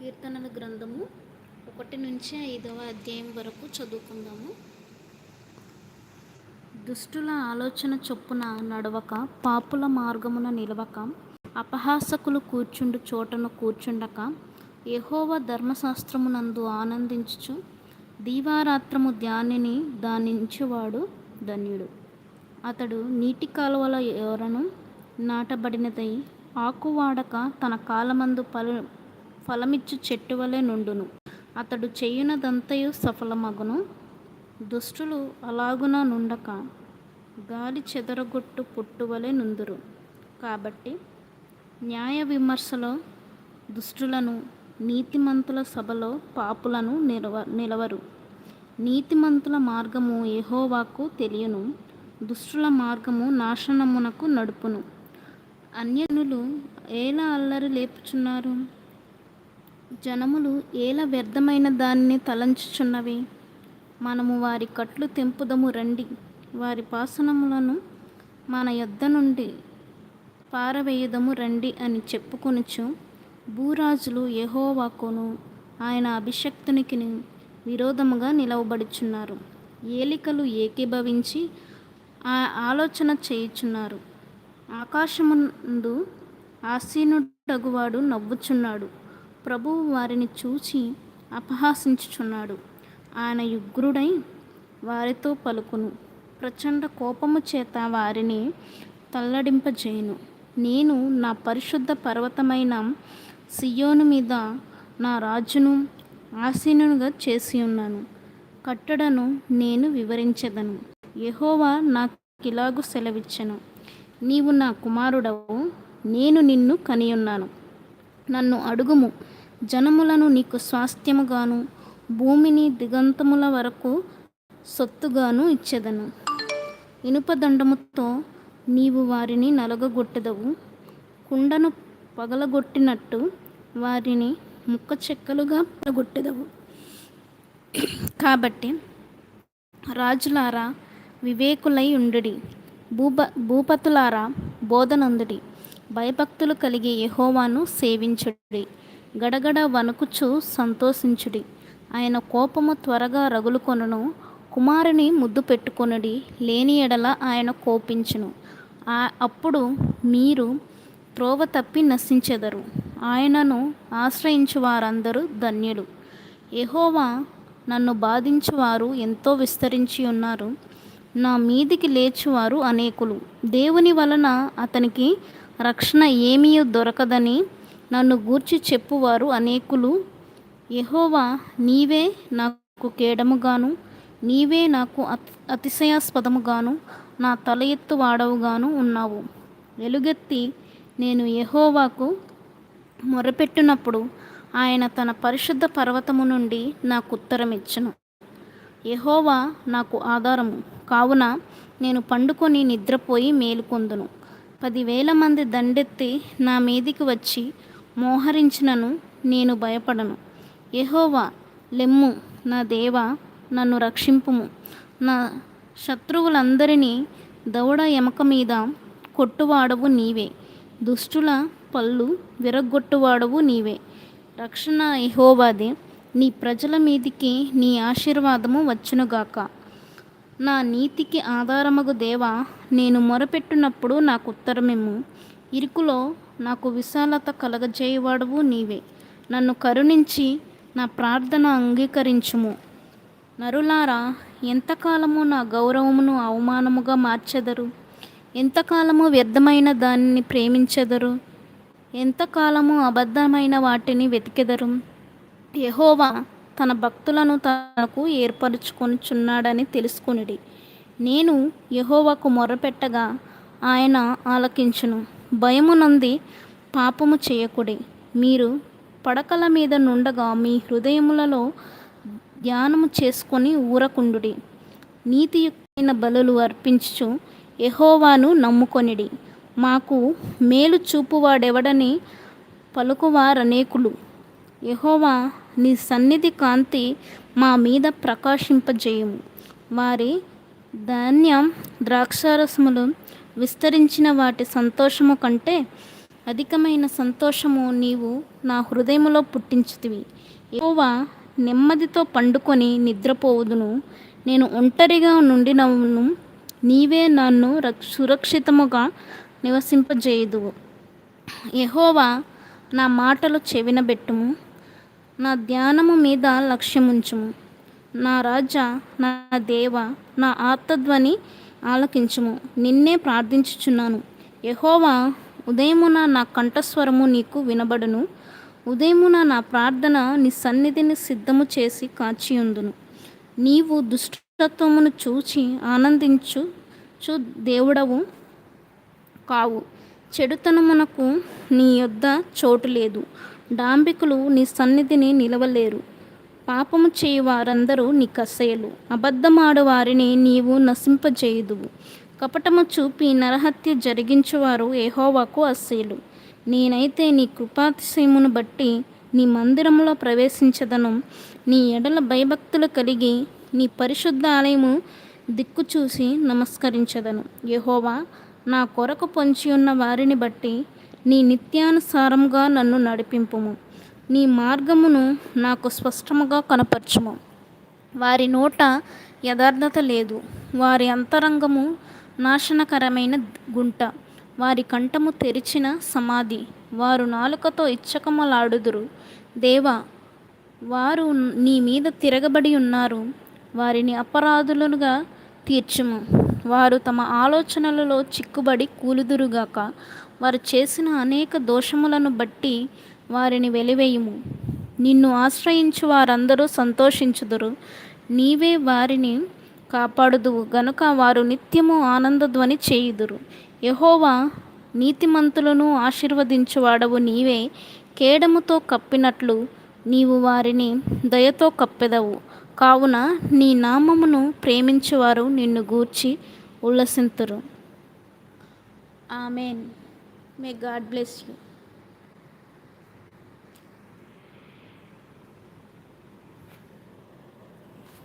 కీర్తనల గ్రంథము ఒకటి నుంచి ఐదవ అధ్యాయం వరకు చదువుకుందాము. దుష్టుల ఆలోచన చొప్పున నడవక పాపుల మార్గమున నిలవక అపహాసకులు కూర్చుండు చోటను కూర్చుండక యహోవ ధర్మశాస్త్రమునందు ఆనందించుచు దీవారాత్రము ధ్యానిని దానించువాడు ధన్యుడు. అతడు నీటి కాలువల ఎవరను నాటబడినదై ఆకు వాడక తన కాలమందు పలు ఫలమిచ్చు చెట్టు వలె నుండును. అతడు చేయునదంతయు సఫలమగును. దుష్టులు అలాగున నుండక గాలి చెదరగొట్టు పుట్టువలే నుందురు. కాబట్టి న్యాయ విమర్శలో దుష్టులను నీతిమంతుల సభలో పాపులను నిలవ నిలవరు. నీతిమంతుల మార్గము ఏహోవాకు తెలియను. దుష్టుల మార్గము నాశనమునకు నడుపును. అన్యనులు ఎలా అల్లరి లేపుచున్నారు? జనములు ఏల వ్యర్థమైన దానిని తలంచుచున్నవి? మనము వారి కట్లు తెంపుదము రండి. వారి పాసనములను మన యొద్ద నుండి పారవేయుదము రండి అని చెప్పుకొనుచు భూరాజులు యహోవాకును ఆయన అభిషక్తునికి విరోధముగా నిలవబడుచున్నారు. ఏలికలు ఏకీభవించి ఆ ఆలోచన చేయుచున్నారు. ఆకాశముందు ఆసీనుడగువాడు నవ్వుచున్నాడు. ప్రభువు వారిని చూచి అపహాసించుచున్నాడు. ఆయన యుగ్రుడై వారితో పలుకును. ప్రచండ కోపము చేత వారిని తల్లడింపజేయును. నేను నా పరిశుద్ధ పర్వతమైన సియోను మీద నా రాజును ఆసీనునిగా చేసి ఉన్నాను. కట్టడను నేను వివరించెదను. యెహోవా నాకిలాగు సెలవిచ్చెను. నీవు నా కుమారుడవు. నేను నిన్ను కనియున్నాను. నన్ను అడుగుము. జనములను నీకు స్వాస్థ్యముగాను భూమిని దిగంతముల వరకు సొత్తుగాను ఇనుప ఇనుపదండముతో నీవు వారిని నలగగొట్టెదవు. కుండను పగలగొట్టినట్టు వారిని ముక్క చెక్కలుగా పగలగొట్టెదవు. కాబట్టి రాజులారా వివేకులై ఉండుడి. భూప భూపతులారా బోధనందుడి. భయభక్తులు కలిగి యహోవాను సేవించుడి. గడగడ వణుకుచు సంతోషించుడి. ఆయన కోపము త్వరగా రగులుకొనును. కుమారుని ముద్దు పెట్టుకొనుడి. లేని ఎడల ఆయన కోపించును. ఆ అప్పుడు మీరు త్రోవ తప్పి నశించెదరు. ఆయనను ఆశ్రయించు వారందరూ ధన్యులు. ఎహోవా నన్ను బాధించువారు ఎంతో విస్తరించి ఉన్నారు. నా మీదికి లేచువారు అనేకులు. దేవుని వలన అతనికి రక్షణ ఏమీ దొరకదని నన్ను గూర్చి చెప్పువారు అనేకులు. యహోవా నీవే నాకు కేడముగాను నీవే నాకు అతి అతిశయాస్పదముగాను నా తల ఎత్తు వాడవుగాను ఉన్నావు. వెలుగెత్తి నేను యహోవాకు మొరపెట్టినప్పుడు ఆయన తన పరిశుద్ధ పర్వతము నుండి నాకు ఉత్తరం ఇచ్చును యెహోవా నాకు ఆధారము కావున నేను పండుకొని నిద్రపోయి మేలుకొందును. పదివేల మంది దండెత్తి నా మీదికి వచ్చి మోహరించినను నేను భయపడను. యహోవా లెమ్ము నా దేవా నన్ను రక్షింపుము. నా శత్రువులందరినీ దవడ ఎమక మీద కొట్టువాడవు నీవే. దుష్టుల పళ్ళు విరగ్గొట్టువాడవు నీవే. రక్షణ యహోవాదే నీ ప్రజల మీదికి నీ ఆశీర్వాదము వచ్చునుగాక. నా నీతికి ఆధారమగు దేవా నేను మొరపెట్టినప్పుడు నాకు ఉత్తరమిమ్ము. ఇరుకులో నాకు విశాలత కలగజేయవాడవు నీవే. నన్ను కరుణించి నా ప్రార్థన అంగీకరించుము. నరులారా ఎంతకాలము నా గౌరవమును అవమానముగా మార్చెదరు? ఎంతకాలము వ్యర్థమైన దానిని ప్రేమించెదరు? ఎంతకాలము అబద్ధమైన వాటిని వెతికెదరు? యెహోవా తన భక్తులను తనకు ఏర్పరచుకొనుచున్నాడని తెలుసుకునిడి. నేను యహోవాకు మొర్రపెట్టగా ఆయన ఆలకించును. భయమునంది పాపము చేయకుడి. మీరు పడకల మీద నుండగా మీ హృదయములలో ధ్యానము చేసుకొని ఊరకుండుడి. నీతియుక్తమైన బలులు అర్పించుచు యహోవాను నమ్ముకొనిడి. మాకు మేలు చూపువాడెవడని పలుకువారనేకులు. యహోవా నీ సన్నిధి కాంతి మా మీద ప్రకాశింపజేయము. వారి ధాన్యం ద్రాక్షారసములు విస్తరించిన వాటి సంతోషము కంటే అధికమైన సంతోషము నీవు నా హృదయములో పుట్టించితివి. యెహోవా నెమ్మదితో పండుకొని నిద్రపోవుదును. నేను ఒంటరిగా నుండినవును. నీవే నన్ను రక్ష సురక్షితముగా నివసింపజేయుదువు. యహోవా నా మాటలు చెవినబెట్టుము. నా ధ్యానము మీద లక్ష్యముంచుము. నా రాజా నా దేవ నా ఆత్మధ్వని ఆలకించుము. నిన్నే ప్రార్థించుచున్నాను. యహోవా ఉదయమున నా కంఠస్వరము నీకు వినబడును. ఉదయమున నా ప్రార్థన నీ సన్నిధిని సిద్ధము చేసి కాచియుందును. నీవు దుష్టత్వమును చూచి ఆనందించు చు దేవుడవు కావు. చెడుతనమునకు నీ యొద్ద చోటు లేదు. డాంబికులు నీ సన్నిధిని నిలవలేరు. పాపము చేయు వారందరూ నీ కసేలు అబద్ధమాడువారిని నీవు నశింపజేయుదువు కపటము చూపి నరహత్య జరిగించువారు ఏహోవాకు అస్సీలు నేనైతే నీ కృపాతిశయమును బట్టి నీ మందిరంలో ప్రవేశించదను. నీ ఎడల భయభక్తులు కలిగి నీ పరిశుద్ధ ఆలయము దిక్కు చూసి నమస్కరించదను. యహోవా నా కొరకు పొంచి ఉన్న వారిని బట్టి నీ నిత్యానుసారంగా నన్ను నడిపింపుము. నీ మార్గమును నాకు స్పష్టముగా కనపరచుము. వారి నోట యథార్థత లేదు. వారి అంతరంగము నాశనకరమైన గుంట. వారి కంఠము తెరిచిన సమాధి. వారు నాలుకతో ఇచ్చకమలాడుదురు. దేవా వారు నీ మీద తిరగబడి ఉన్నారు. వారిని అపరాధులుగా తీర్చుము. వారు తమ ఆలోచనలలో చిక్కుబడి కూలుదురుగాక. వారు చేసిన అనేక దోషములను బట్టి వారిని వెలివేయుము. నిన్ను ఆశ్రయించు వారందరూ సంతోషించుదురు. నీవే వారిని కాపాడుదువు. గనుక వారు నిత్యము ఆనందధ్వని చేయుదురు. యహోవా నీతిమంతులను ఆశీర్వదించువాడవు నీవే. కేడముతో కప్పినట్లు నీవు వారిని దయతో కప్పెదవు. కావున నీ నామమును ప్రేమించువారు నిన్ను గూర్చి ఉల్లసింతురు. Amen. May God bless you.